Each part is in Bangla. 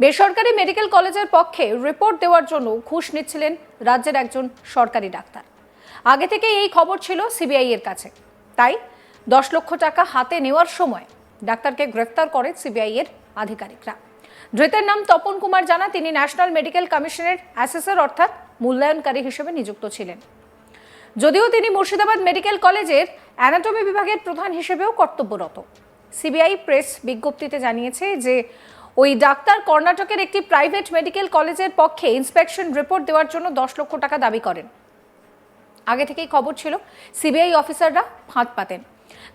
বেসরকারি মেডিকেল কলেজের পক্ষে রিপোর্ট দেওয়ার জন্য ঘুষ নিচ্ছিলেন রাজ্যের একজন সরকারি ডাক্তার। আগে থেকে এই খবর ছিল সিবিআই এর কাছে। তাই দশ লক্ষ টাকা হাতে নেওয়ার সময় ডাক্তারকে গ্রেফতার করে সিবিআই এর আধিকারিকরা। ধৃতের নাম তপন কুমার জানা, তিনি ন্যাশনাল মেডিকেল কমিশনের অ্যাসেসর, অর্থাৎ মূল্যায়নকারী হিসেবে নিযুক্ত ছিলেন। যদিও তিনি মুর্শিদাবাদ মেডিকেল কলেজের অ্যানাটমি বিভাগের প্রধান হিসেবেও কর্তব্যরত। সিবিআই প্রেস বিজ্ঞপ্তিতে জানিয়েছে যে ওই ডাক্তার কর্ণাটকের একটি প্রাইভেট মেডিকেল কলেজের পক্ষে ইন্সপেকশন রিপোর্ট দেওয়ার জন্য দশ লক্ষ টাকা দাবি করেন। আগে থেকেই খবর ছিল, সিবিআই অফিসাররা ফাঁদ পাতেন।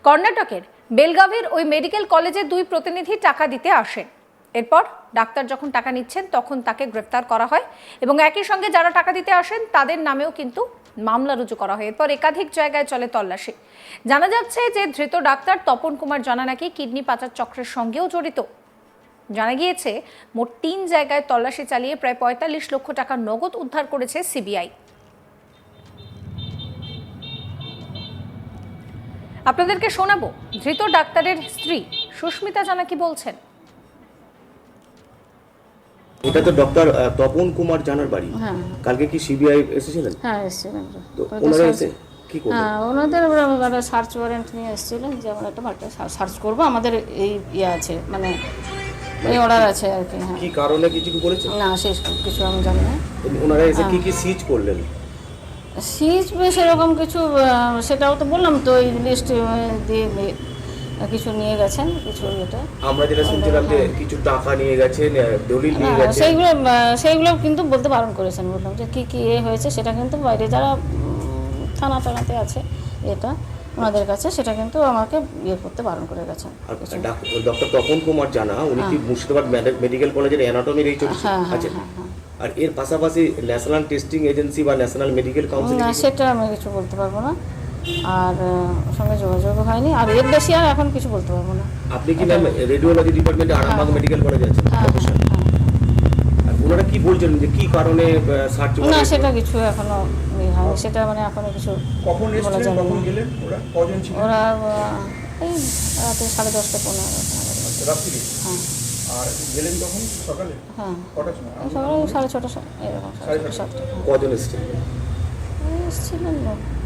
কর্ণাটকের বেলগাভির ওই মেডিকেল কলেজের দুই প্রতিনিধি টাকা দিতে আসেন। এরপর ডাক্তার যখন টাকা নিচ্ছেন, তখন তাকে গ্রেফতার করা হয় এবং একই সঙ্গে যারা টাকা দিতে আসেন, তাদের নামেও কিন্তু মামলা রুজু করা হয়। এরপর একাধিক জায়গায় চলে তল্লাশি। জানা যাচ্ছে যে ধৃত ডাক্তার তপন কুমার জানা নাকি কিডনি পাচার চক্রের সঙ্গেও জড়িত। জানা গিয়েছে মোট তিন জায়গায় তল্লাশি চালিয়ে প্রায় পঁয়তাল্লিশ লক্ষ টাকা নগদ উদ্ধার করেছে সিবিআই। আপনাদেরকে শোনাবো ধৃত ডাক্তারের স্ত্রী। সুস্মিতা জানা কি বলছেন? এটা তো ডক্টর তপন কুমার জানার বাড়ি। হ্যাঁ। কালকে কি সিবিআই এসেছিলেন? হ্যাঁ এসেছিলেন। তো ওনারা এসে কি করলেন? হ্যাঁ ওনাদের একটা সার্চ ওয়ারেন্ট নিয়ে এসেছিলেন যে আমরা একটা একটা সার্চ করব। আমাদের এই ইয়ে আছে মানে এই অর্ডার আছে আর কি হ্যাঁ। কি কারণে কিছু কি বলেছে না শেষ কিছু আমি জানি না। ওনারা এসে কি কি সিজ করলেন? সিজ সেরকম কিছু সেটাও তো বললাম তো এই লিস্ট দিয়ে কিছু নিয়ে গেছেন কিছু এটা আমরা যেটা শুনছিলাম যে কিছু টাকা নিয়ে গেছেন দলিল নিয়ে হ্যাঁ, গেছেন সেইগুলো সেইগুলো কিন্তু বলতে বারণ করেছেন বললাম যে কী কী এ হয়েছে সেটা কিন্তু বাইরে যারা থানা টানাতে আছে এটা। ওনাদের কাছে সেটা কিন্তু আমাকে ইয়ে করতে বারণ করে গেছেন ডক্টর তপন কুমার জানা উনি কি মুর্শিদাবাদ মেডিকেল কলেজের অ্যানাটমির এই হ্যাঁ হ্যাঁ হ্যাঁ হ্যাঁ। আর এর পাশাপাশি ন্যাশনাল টেস্টিং এজেন্সি বা ন্যাশনাল মেডিকেল কাউন্সিল না সেটা আমি কিছু বলতে পারব না। আর ওর সঙ্গে যোগাযোগ হয়নি। আর এর বেশি আর এখন কিছু বলতে পারব না। আপনি কি ম্যাম রেডিওলজি ডিপার্টমেন্টে আরামবাগ মেডিকেল কলেজে আছেন? হ্যাঁ প্রফেসর ওনারা কি বলছেন যে কি কারণে সার্চ না সেটা কিছু এখনও হয়নি। সেটা মানে এখনও কিছু কখন এসেছিলেন? কখন গেলেন ওরা? কজন ছিলেন? ওরা এই রাতে সাড়ে দশটা পনেরো রাত্রি? হ্যাঁ। আর গেলেন কখন? সকালে? হ্যাঁ। কটার সময়? সকালে সাড়ে ছটা এরকম সাড়ে সাতটা হ্যাঁ। কজন এসেছিলেন?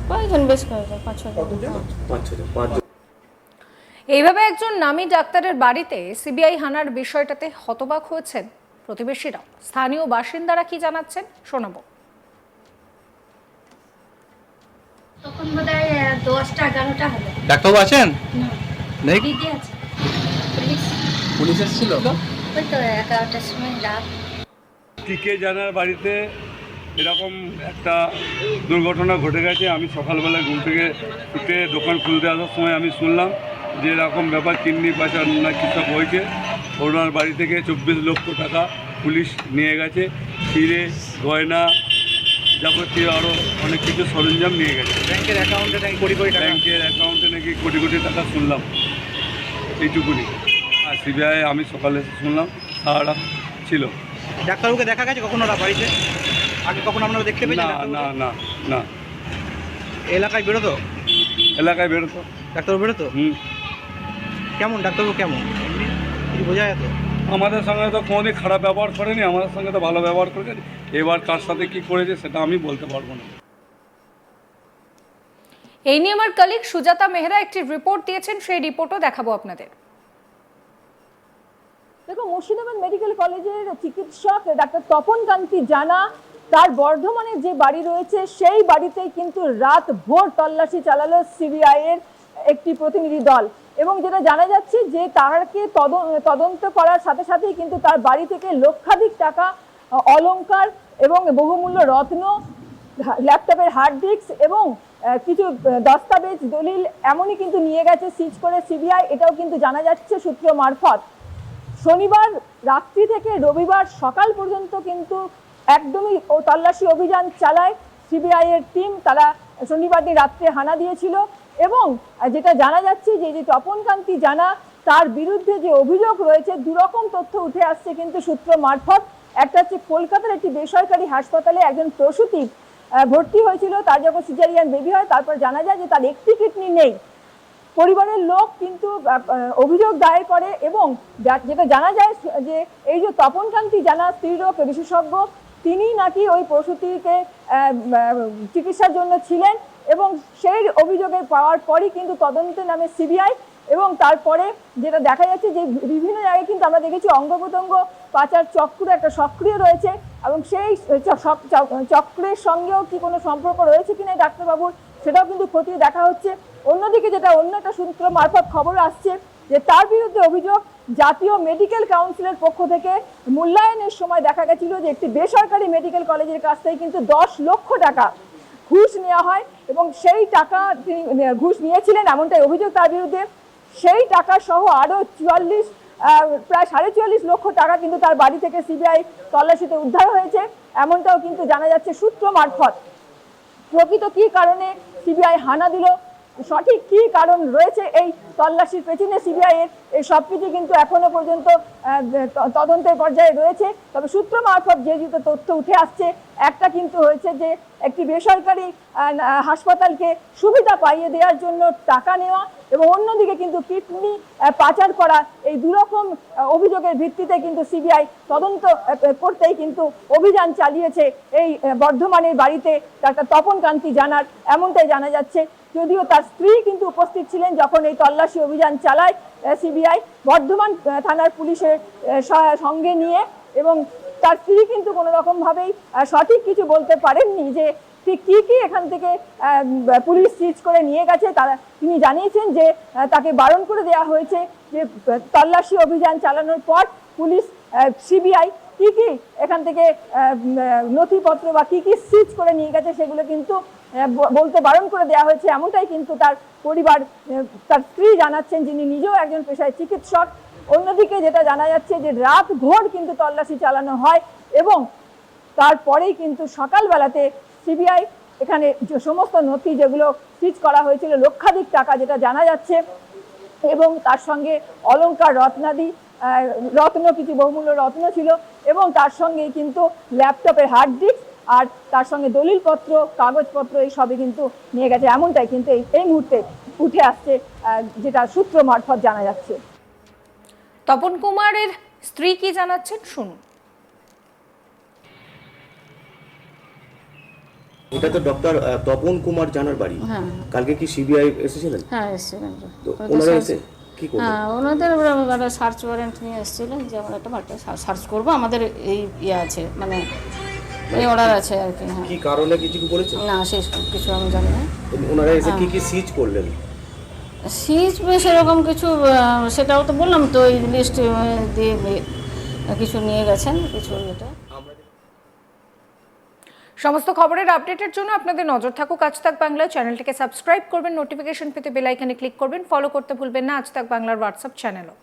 কয়েকজন বেশ কয়েকজন পাঁচ ছজন কতজন? হ্যাঁ। পাঁচ ছজন পাঁচজন। এইভাবে একজন নামী ডাক্তারের বাড়িতে সিবিআই হানার বিষয়টাতে হতবাক হয়েছেন প্রতিবেশীরাও। স্থানীয় বাসিন্দারা কি জানাচ্ছেন শোনাবো। তখন বোধ দশটা এগারোটা ডাক্তারবাবু আছেন? নেই? দিদি আছে। পুলিশ। পুলিশ এসেছিল? ওই তো এগারোটার সময় রাত। টিকে জানার বাড়িতে এরকম একটা দুর্ঘটনা ঘটে গেছে আমি সকালবেলা ঘুম থেকে উঠে দোকান খুলতে আসার সময় আমি শুনলাম যে এরকম ব্যাপার কিডনি পাচার না কৃষক হয়েছে। ওনার বাড়ি থেকে চব্বিশ লক্ষ টাকা পুলিশ নিয়ে গেছে ফিরে গয়না যাবতীয় আরও অনেক কিছু সরঞ্জাম নিয়ে গেছে। ব্যাংকের অ্যাকাউন্টে নাকি কোটি কোটি টাকা? ব্যাংকের অ্যাকাউন্টে নাকি কোটি কোটি টাকা শুনলাম এইটুকুনি। আর সিবিআই আমি সকালে শুনলাম সারাটা ছিল। ডাক্তারবাবুকে দেখা গেছে কখনো ওরা বাড়িতে? আগে কখনো আপনারা দেখতে পেয়েছেন না না না না। এলাকায় বেরোতো? এলাকায় বেরোতো। ডাক্তারবাবু বেরোতো? হুম। কেমন ডাক্তারবাবু কেমন? কিছু বোঝা যেত আমাদের সঙ্গে তো কোনোদিন খারাপ ব্যবহার করেনি আমাদের সঙ্গে তো ভালো ব্যবহার করেছে। এবার কার সাথে কি করেছে সেটা আমি বলতে পারব না। এই নিয়ে আমার কলিগ সুজাতা মেহরা একটি রিপোর্ট দিয়েছেন সেই রিপোর্টও দেখাবো আপনাদের। দেখো মুর্শিদাবাদ মেডিকেল কলেজের চিকিৎসক ডাক্তার তপন কান্তি জানা তার বর্ধমানে যে বাড়ি রয়েছে সেই বাড়িতেই কিন্তু রাত ভোর তল্লাশি চালালো সিবিআই এর একটি প্রতিনিধি দল। এবং যেটা জানা যাচ্ছে যে তারকে তদ- তদন্ত করার সাথে সাথেই কিন্তু তার বাড়ি থেকে লক্ষাধিক টাকা অলঙ্কার এবং বহুমূল্য রত্ন, ল্যাপটপের হার্ড ডিস্ক এবং কিছু দস্তাবেজ, দলিল এমনই কিন্তু নিয়ে গেছে সিজ করে সিবিআই। এটাও কিন্তু জানা যাচ্ছে সূত্র মারফত। শনিবার রাত্রি থেকে রবিবার সকাল পর্যন্ত কিন্তু একদমই তল্লাশি অভিযান চালায় সিবিআইয়ের টিম। তারা শনিবার দিন রাত্রে হানা দিয়েছিল। এবং যেটা জানা যাচ্ছে যে যে তপনকান্তি জানা, তার বিরুদ্ধে যে অভিযোগ রয়েছে, দুরকম তথ্য উঠে আসছে কিন্তু সূত্র মারফত। একটা হচ্ছে কলকাতার একটি বেসরকারি হাসপাতালে একজন প্রসূতি ভর্তি হয়েছিল, তার যখন সিজারিয়ান বেবি হয়, তারপর জানা যায় যে তার একটি কিডনি নেই। পরিবারের লোক কিন্তু অভিযোগ দায়ের করে এবং যেটা জানা যায় যে এই যে তপনকান্তি জানা স্ত্রীরোগ বিশেষজ্ঞ, তিনি নাকি ওই প্রসূতিকে চিকিৎসার জন্য ছিলেন। এবং সেই অভিযোগে পাওয়ার পরই কিন্তু তদন্তে নামে সিবিআই এবং তারপরে যেটা দেখা যাচ্ছে যে বিভিন্ন জায়গায় কিন্তু আমরা দেখেছি অঙ্গ প্রত্যঙ্গ পাচার চক্র একটা সক্রিয় রয়েছে এবং সেই চক্রের সঙ্গেও কি কোনো সম্পর্ক রয়েছে কিনা ডাক্তারবাবুর সেটাও কিন্তু খতিয়ে দেখা হচ্ছে। অন্যদিকে যেটা অন্য একটা সূত্র মারফত খবর আসছে যে তার বিরুদ্ধে অভিযোগ জাতীয় মেডিকেল কাউন্সিলের পক্ষ থেকে মূল্যায়নের সময় দেখা গেছিল যে একটি বেসরকারি মেডিকেল কলেজের কাছ থেকে কিন্তু দশ লক্ষ টাকা ঘুষ নেওয়া হয় এবং সেই টাকা তিনি ঘুষ নিয়েছিলেন, এমনটাই অভিযোগ তার বিরুদ্ধে। সেই টাকা সহ আরও চুয়াল্লিশ প্রায় সাড়ে চুয়াল্লিশ লক্ষ টাকা কিন্তু তার বাড়ি থেকে সিবিআই তল্লাশিতে উদ্ধার হয়েছে, এমনটাও কিন্তু জানা যাচ্ছে সূত্র মারফত। প্রকৃত কী কারণে সিবিআই হানা দিল? সঠিক কি কারণ রয়েছে এই তল্লাশির পেছনে সিবিআই এর এই সব কিছু কিন্তু এখনও পর্যন্ত তদন্তের পর্যায়ে রয়েছে। তবে সূত্র মারফত যে দুটো তথ্য উঠে আসছে, একটা কিন্তু হয়েছে যে একটি বেসরকারি হাসপাতালকে সুবিধা পাইয়ে দেওয়ার জন্য টাকা নেওয়া এবং অন্যদিকে কিন্তু কিডনি পাচার করা এই দুরকম অভিযোগের ভিত্তিতে কিন্তু সিবিআই তদন্ত করতেই কিন্তু অভিযান চালিয়েছে এই বর্ধমানের বাড়িতে ডাক্তার তপন কান্তি জানার। এমনটাই জানা যাচ্ছে যদিও তার স্ত্রী কিন্তু উপস্থিত ছিলেন যখন এই তল্লাশি অভিযান চালায় সিবিআই। বর্ধমান থানার পুলিশের সঙ্গে নিয়ে এবং তার স্ত্রী কিন্তু কোনো রকমভাবেই সঠিক কিছু বলতে পারেননি যে ঠিক কি কি এখান থেকে পুলিশ সিজ করে নিয়ে গেছে। তারা তিনি জানিয়েছেন যে তাকে বারণ করে দেওয়া হয়েছে যে তল্লাশি অভিযান চালানোর পর পুলিশ সিবিআই কী কী এখান থেকে নথিপত্র বা কী কী সিজ করে নিয়ে গেছে সেগুলো কিন্তু বলতে বারণ করে দেওয়া হয়েছে এমনটাই কিন্তু তার পরিবার তার স্ত্রী জানাচ্ছেন যিনি নিজেও একজন পেশায় চিকিৎসক। অন্যদিকে যেটা জানা যাচ্ছে যে রাত ভোর কিন্তু তল্লাশি চালানো হয় এবং তারপরেই কিন্তু সকালবেলাতে সিবিআই এখানে যে সমস্ত নথি যেগুলো সিজ করা হয়েছিল, লক্ষাধিক টাকা যেটা জানা যাচ্ছে এবং তার সঙ্গে অলঙ্কার রত্নাদি রত্ন কিছু বহুমূল্য রত্ন ছিল এবং তার সঙ্গে কিন্তু ল্যাপটপের হার্ড ডিস্ক আর তার সঙ্গে দলিলপত্র কাগজপত্র এই সবই কিন্তু নিয়ে গেছে। এমনটাই কিন্তু এই এই মুহূর্তে উঠে আসছে যেটা সূত্র মারফত জানা যাচ্ছে। তপন কুমারের স্ত্রী কি জানাচ্ছেন? শুনুন। এটা তো ডক্টর তপন কুমার জানার বাড়ি। হ্যাঁ। কালকে কি সিবিআই এসেছিলেন? হ্যাঁ এসেছিলেন। তো। ওনারা এসে কি হ্যাঁ ওনাদের একটা সার্চ ওয়ারেন্ট নিয়ে এসেছিলেন যে আমরা একটা সার্চ করব। আমাদের এই ইয়ে আছে মানে এই অর্ডার আছে আর কি হ্যাঁ। কি কারণে কিছু কি বলেছে না সেই সব কিছু আমি জানি না। ওনারা এসে কি কি সিজ করলেন? সিজ সেরকম কিছু সেটাও তো বললাম তো এই লিস্ট দিয়ে কিছু নিয়ে গেছেন কিছু এটা। সমস্ত খবরের আপডেটের জন্য আপনাদের নজর থাকুক আজ তাক বাংলা। চ্যানেলটিকে সাবস্ক্রাইব করবেন নোটিফিকেশন পেতে বেল আইকনে ক্লিক করবেন। ফলো করতে ভুলবেন না আজ তাক বাংলার হোয়াটসঅ্যাপ চ্যানেলও